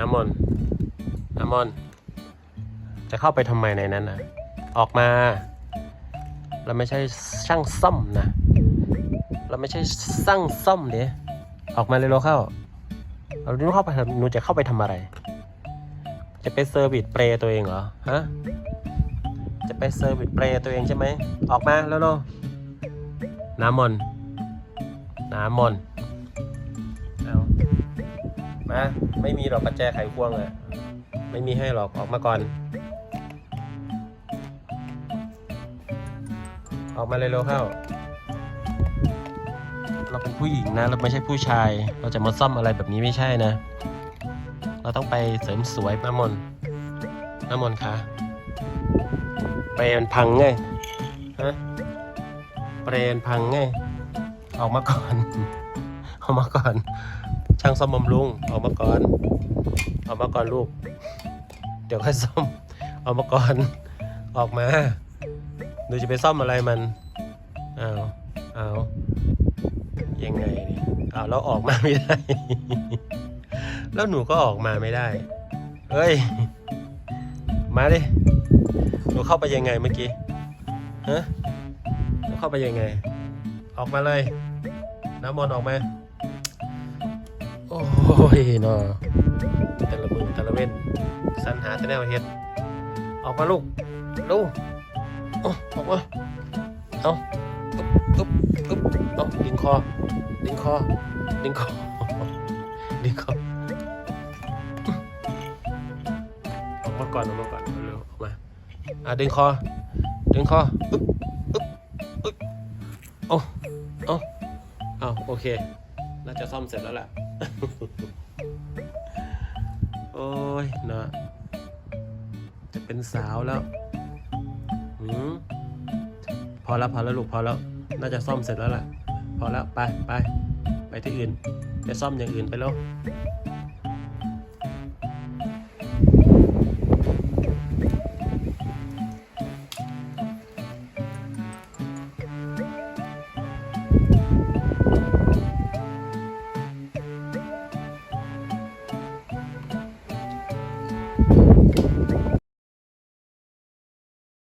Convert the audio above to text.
น้ำมนต์น้ำมนต์จะเข้าไปทำไมในนั้นนะออกมา เราไม่ใช่ช่างซ่อมนะ เราไม่ใช่สร้างซ่อมเดี๋ยออกมาเลยเราเข้าเราหนูเข้าไปหนูจะเข้าไปทำอะไร จะไปเซอร์วิสเปรย์ตัวเองเหรอฮะจะไปเซอร์วิสเปรย์ตัวเองใช่ไหมออกมาแล้วเนาะน้ำมนต์น้ำมนต์เอา มาไม่มีหรอกปัจแจไขควงอะไม่มีให้หรอกออกมาก่อน ออกมาเลยเร็วเข้า เราเป็นผู้หญิงนะ เราไม่ใช่ผู้ชาย เราจะมาซ่อมอะไรแบบนี้ไม่ใช่นะ เราต้องไปเสริมสวยน้ำมนน้ำมนคะเปรนพังไงฮะเปรนพังไงออกมาก่อน ออกมาก่อน ช่างซ่อมบำรุงออกมาก่อนออกมาก่อนลูก เดี๋ยวค่อยซ่อมออกมาก่อนออกมาหนูจะไปซ่อมอะไรมันเอาเอายังไงดิเอาแล้วออกมาไม่ได้ แล้วหนูก็ออกมาไม่ได้เอ้ย มาดิหนูเข้าไปยังไงเมื่อกี้ฮะหนูเข้าไปยังไง ออกมาเลยน้ำมนต์ออกมา ยเนาะแต่ละมือแต่ละเว้นสรรหาแต่แนวเฮ็ด ออกมาลูกลูกอออกมาเอาอึ๊บอึ๊บอึ๊บเอาดึงคอดึงคอดึงคอดึงคอออกมาก่อนออกมาก่อนเร็วออกมาอะดึงคอดึงคออึ๊บอึ๊บอึ๊บโอ้โอ้เอาโอเค น่าจะซ่อมเสร็จแล้วแหละ โอ้ยเนาะจะเป็นสาวแล้วหืมพอแล้ว พอแล้วลูกพอแล้ว น่าจะซ่อมเสร็จแล้วล่ะ พอแล้ว ไปไป ไปที่อื่น ไปซ่อมอย่างอื่นไปแล้ว